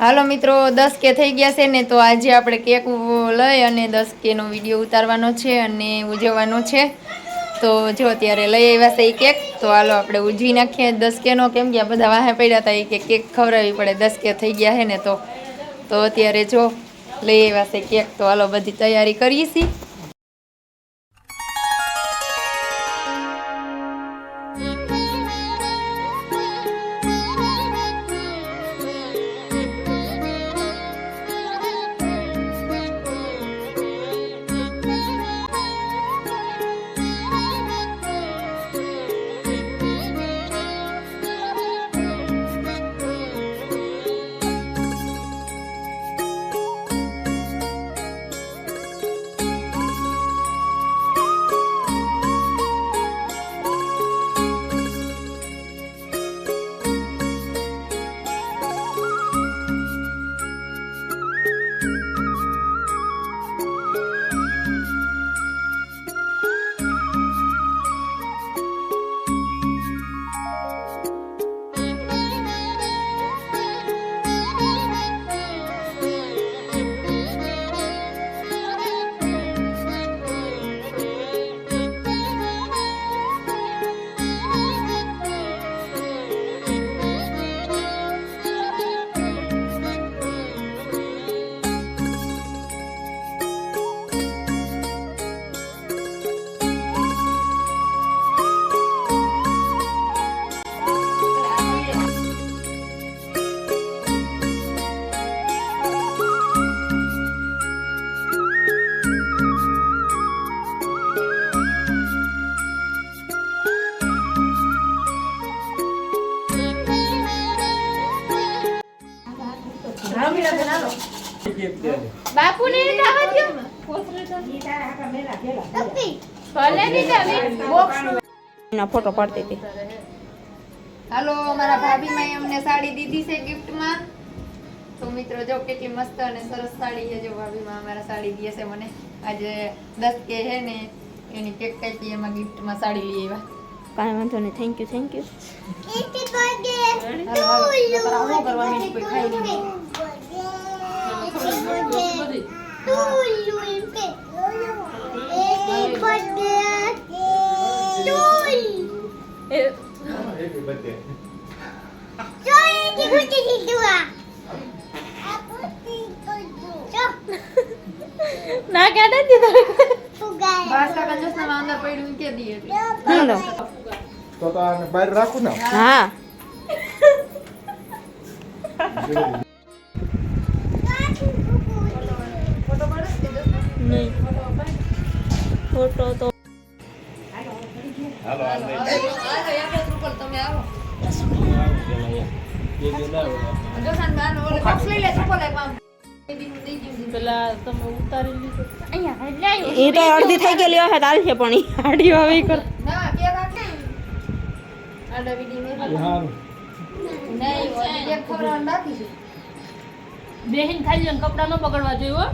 હાલો મિત્રો, દસ કે થઈ ગયા છે ને, તો આજે આપણે કેક લઈ અને દસ કેનો વીડિયો ઉતારવાનો છે અને ઉજવવાનો છે. તો જો અત્યારે લઈ આવ્યા છે એ કેક, તો હાલો આપણે ઉજવી નાખીએ. દસ કેનો કેમ કે બધા વાહે પડ્યા હતા એ કે કેક ખવડાવવી પડે. દસ કે થઈ ગયા છે ને, તો. તો અત્યારે જો લઈ આવ્યા છે કેક, તો હાલો બધી તૈયારી કરીએ છીએ. એના ફોટો પાડતી હતી. હાલો મારા ભાભીમાં અમને સાડી દીધી છે ગિફ્ટમાં. તો મિત્રો જો કેટલી મસ્ત અને સરસ સાડી છે. જો ભાભીમાં અમારા સાડી દીએ છે મને. આજે દસ કે હે ને એની કેક કાપી એમાં ગિફ્ટમાં સાડી લઈ આવ્યા. કાંઈ વાંધો નહીં. Thank you thank you hello hello. નકર આ શું કરવા માંડી કોઈ ખાઈ નહીં અંદર પડ્યું કે દીએ એટલે. હાલો તો તો આને બહાર રાખું ને હા? નહીં ફોટો તો હાલો હાલો, તમે આવો જોશાન બાનો ઓલે બોક્સ લઈ લે ચપ્પલ આપ આમ. બેબીનું દઈ દીધું. એ તો અડધી થઈ ગયેલી હશે તાલ છે પણ આડી આવી કર. બેહીન ખાઈ કપડાં ન બગડવા જોઈએ હો.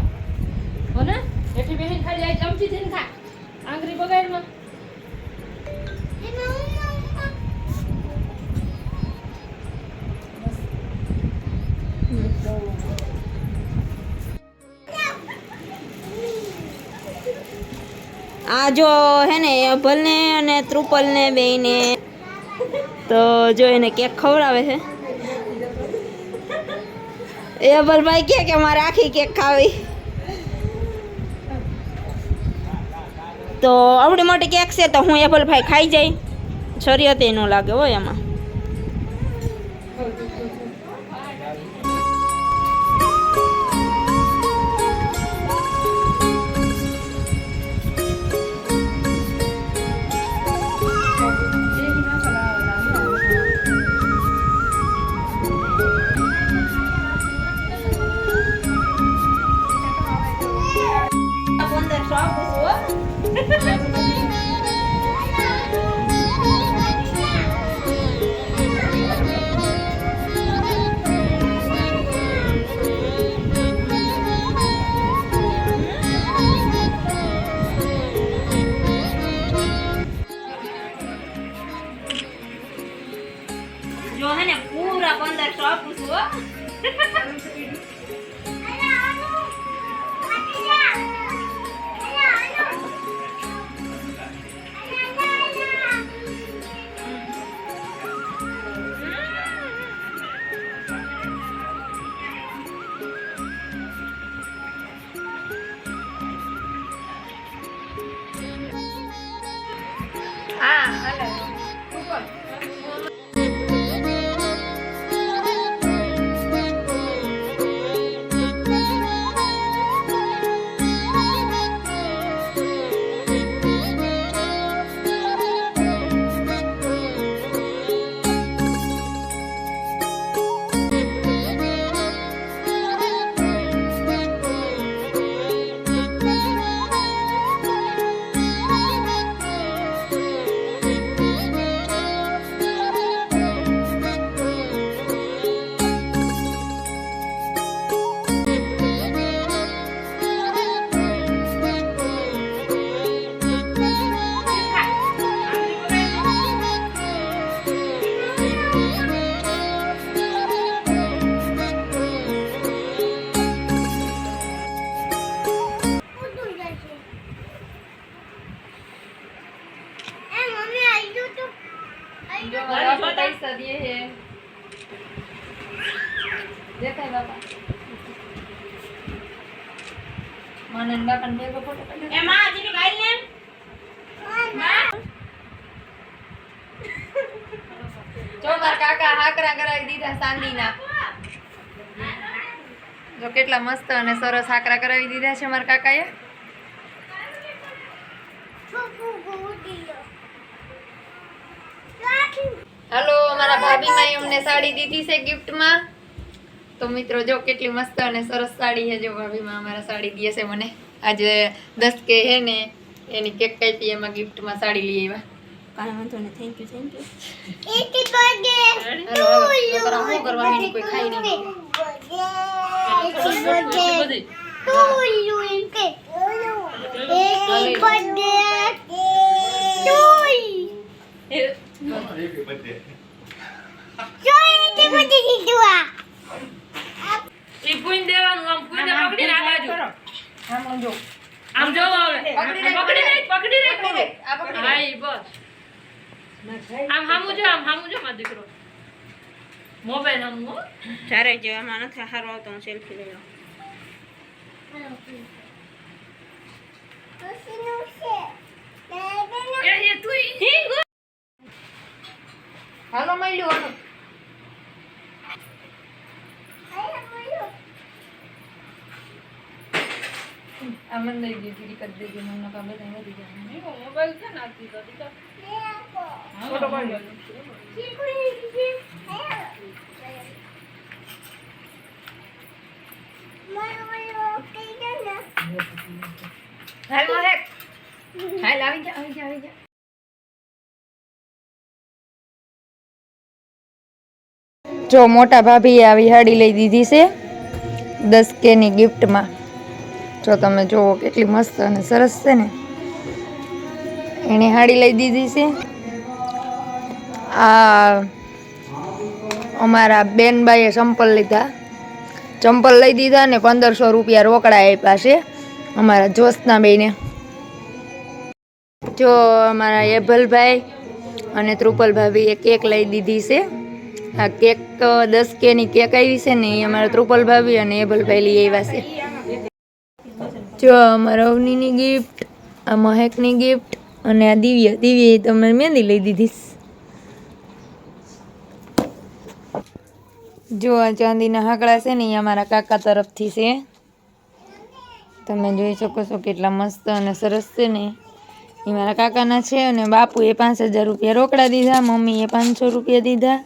હો ને? એથી બેહીન ખાઈ જાય ચમચી થઈને ખા. આંગળી બગાડમાં આ જો હે ને ભલને અને ત્રુપલને બેને તો જો એને કેક ખવડાવે છે. એ અભલભાઈ કે કે મારે આખી કેક ખાવી. તો આવડી મોટી કેક છે, તો હું એભલભાઈ ખાઈ જાય. શરીયત ન લાગે હોય એમાં. હા દેખાય બાપા. મને બાપા ને બેગો ફોટો પાડ્યો. એ માં જીની ગાઈ લે જો મારા કાકા હાકરા કરાવી દીધા ચાંદીના. જો કેટલા મસ્ત અને સરસ હાકરા કરાવી દીધા છે મારા કાકાએ. હાલો મારા ભાભી માઈ અમને સાડી દીધી છે ગિફ્ટમાં. તો મિત્રો જો કેટલી મસ્ત અને સરસ સાડી છે. જો ભાભીમાં અમારા સાડી દે છે મને. આજે દસ કે હે ને એની કેક કાપી એમાં ગિફ્ટમાં સાડી લઈ આવ્યા. કાંઈ વાંધો નહીં. થેન્ક યુ થેન્ક યુ શું કરવા કોઈ ખાઈ નહીં. બધી પૂઈને દેવાનું આમ પૂઈને પકડીને આ બાજુ. આમ જો. આમ જો હવે. પકડી રાખ, પકડી રાખ પકડી આ પકડી હાઈ બસ. આમ હામું જો આમ હામું જો મારો દીકરો. મોબાઈલ હામું જ્યારે જો નથી સારું આવતો હું સેલ્ફી લઈ લઉં હાલો મળ્યું હાલો આ મને લઈ ગઈ જીરી કરી દેજે મને કામ બધા વધી મોબાઈલ છે ને આથી તો દીકરો ફોટો પાડી હાલ મહેક હાલ આવી જા આવી જા આવી જા જો મોટા ભાભીએ આવી હાડી લઈ દીધી છે દસ કેની ગિફ્ટમાં જો તમે જુઓ કેટલી મસ્ત અને સરસ છે ને. એણે હાડી લઈ દીધી છે. આ અમારા બેનબાઈએ ચંપલ લીધા. ચંપલ લઈ દીધા ને પંદરસો રૂપિયા રોકડા આપ્યા છે અમારા જોશના બેને જો અમારા એભલભાઈ અને ત્રુપલ ભાભીએ કેક લઈ દીધી છે. આ કેક દસ કેની કેક આવી છે ને એ અમારા ત્રુપલ ભાભી અને એભલભાઈ લઈ આવ્યા છે. જો અમારા અવનીની ગિફ્ટ આ મહેકની ગિફ્ટ અને આ દિવ્ય. દિવ્ય તમે મહેંદી લઈ દીધી. જો આ ચાંદીના હાકડા છે ને એ અમારા કાકા તરફથી છે. તમે જોઈ શકો છો કેટલા મસ્ત અને સરસ છે ને. એ મારા કાકાના છે અને બાપુએ પાંચ હજાર રૂપિયા રોકડા દીધા મમ્મીએ પાંચસો રૂપિયા દીધા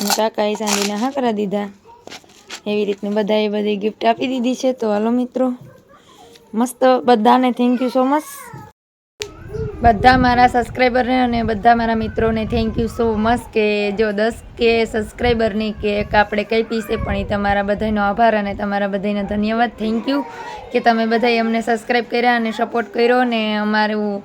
અને કાકાએ ચાંદીના હાકરા દીધા. એવી રીતની બધાએ બધી ગિફ્ટ આપી દીધી છે. તો હાલો મિત્રો. મસ્ત બધાને થેન્ક યુ સો મચ બધા મારા સબસ્ક્રાઈબરને અને બધા મારા મિત્રોને થેન્ક યુ સો મચ કે જો દસ કે સબસ્ક્રાઈબરની કેક આપણે કઈ પીસે પણ એ તમારા બધાનો આભાર અને તમારા બધાને ધન્યવાદ. થેન્ક યુ કે તમે બધાએ અમને સબસ્ક્રાઈબ કર્યા અને સપોર્ટ કર્યો ને અમારું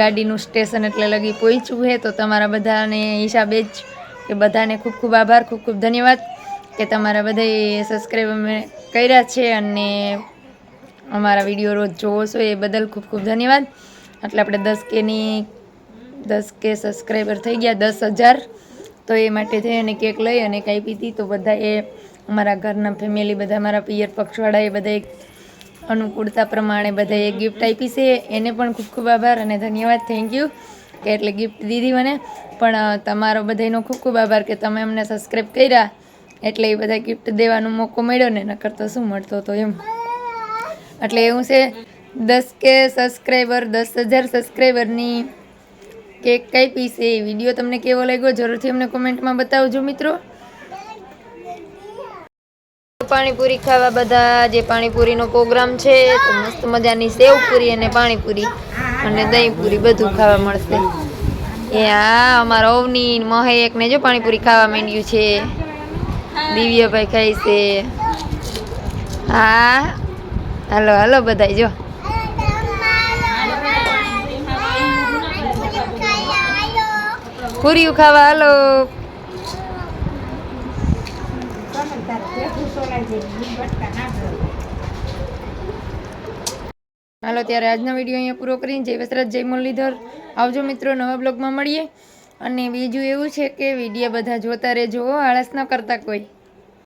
ગાડીનું સ્ટેશન એટલે લગી પહોંચ્યું છે. તો તમારા બધાને હિસાબે જ કે બધાને ખૂબ ખૂબ આભાર, ખૂબ ખૂબ ધન્યવાદ કે તમારા બધાય સબસ્ક્રાઈબ અમે કર્યા છે અને અમારા વીડિયો રોજ જોવો છો, એ બદલ ખૂબ ખૂબ ધન્યવાદ. એટલે આપણે દસ કેની દસ કે સબસ્ક્રાઈબર થઈ ગયા, દસ હજાર. તો એ માટે થઈ અને કેક લઈ અને કાંઈ પીધી તો. બધા એ અમારા ઘરના ફેમિલી બધા મારા પિયર પક્ષવાળા એ બધા અનુકૂળતા પ્રમાણે બધાએ ગિફ્ટ આપી છે. એને પણ ખૂબ ખૂબ આભાર અને ધન્યવાદ. થેન્ક યુ કે એટલે ગિફ્ટ દીધી મને. પણ તમારો બધાનો ખૂબ ખૂબ આભાર કે તમે અમને સબસ્ક્રાઈબ કર્યા. એટલે એ બધા ગિફ્ટ દેવાનો મોકો મળ્યો ને, નકર તો શું મળતો તો એમ. એટલે એવું છે, દસ કે સબસ્ક્રાઈબર દસ હજાર સબસ્ક્રાઈબરની કેક કઈ છે, એ વીડિયો તમને કેવો લાગ્યો, જરૂરથી અમને કોમેન્ટમાં બતાવજો મિત્રો. પાણીપુરી ખાવા બધા, જે પાણીપુરીનો પ્રોગ્રામ છે, તો મસ્ત મજાની સેવપુરી અને પાણીપુરી અને દહીંપુરી બધું ખાવા મળશે. એ આ અમારા અવની મહેક ને જો પાણીપુરી ખાવા માંડ્યું છે. દિવ્યભાઈ ખાય છે. હા. હાલો હાલો બધા જો. પૂરીઓ ખાવા, હાલો. હાલો, ત્યારે આજનો વીડિયો અહીંયા પૂરો કરીને જય વસરાજ, જય મુરલીધર. આવજો મિત્રો, નવા બ્લોગમાં મળીએ. અને બીજું એવું છે કે વીડિયો બધા જોતા રહેજો આળસ ન કરતા કોઈ.